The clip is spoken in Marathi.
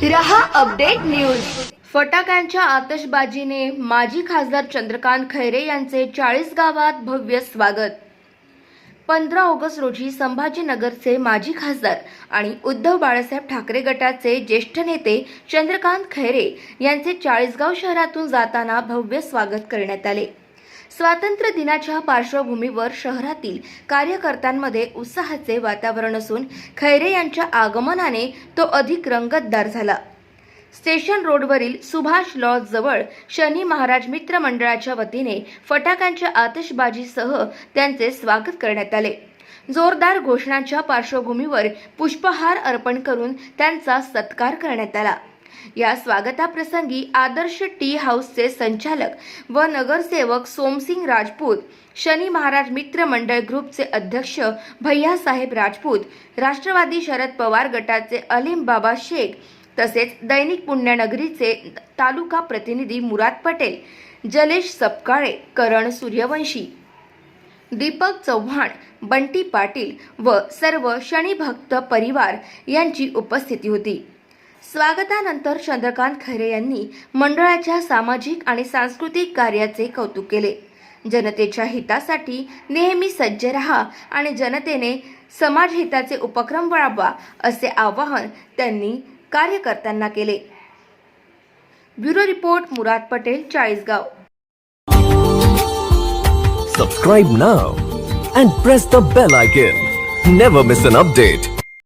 तिराहा अपडेट न्यूज. फटाक्यांच्या आतषबाजीने माजी खासदार चंद्रकांत खैरे यांचे चाळीस गावात भव्य स्वागत. पंधरा ऑगस्ट रोजी संभाजीनगरचे माजी खासदार आणि उद्धव बाळासाहेब ठाकरे गटाचे ज्येष्ठ नेते चंद्रकांत खैरे यांचे चाळीसगाव शहरातून जाताना भव्य स्वागत करण्यात आले. स्वातंत्र्य दिनाच्या पार्श्वभूमीवर शहरातील कार्यकर्त्यांमध्ये उत्साहाचे वातावरण असून खैरे यांच्या आगमनाने तो अधिक रंगतदार झाला. स्टेशन रोडवरील सुभाष लॉज जवळ शनी महाराज मित्र मंडळाच्या वतीने फटाक्यांच्या आतषबाजीसह त्यांचे स्वागत करण्यात आले. जोरदार घोषणांच्या पार्श्वभूमीवर पुष्पहार अर्पण करून त्यांचा सत्कार करण्यात आला. या स्वागताप्रसंगी आदर्श टी हाऊसचे संचालक व नगरसेवक सोमसिंग राजपूत शनी महाराज मित्र मंडळ ग्रुपचे अध्यक्ष भैयासाहेब राजपूत राष्ट्रवादी शरद पवार गटाचे अलीम बाबा शेख तसेच दैनिक पुण्यनगरीचे तालुका प्रतिनिधी मुराद पटेल जलेश सपकाळे करण सूर्यवंशी दीपक चव्हाण बंटी पाटील व सर्व शनिभक्त परिवार यांची उपस्थिती होती. स्वागतानंतर चंद्रकांत खैरे यांनी मंडळाच्या सामाजिक आणि सांस्कृतिक कार्याचे कौतुक केले. जनतेच्या हितासाठी नेहमी सज्ज रहा आणि जनतेने समाजहिताचे उपक्रम वळावा असे आवाहन त्यांनी कार्यकर्त्यांना केले. Bureau report Murad Patel Chalisgaon. Subscribe now and press the bell icon never miss an update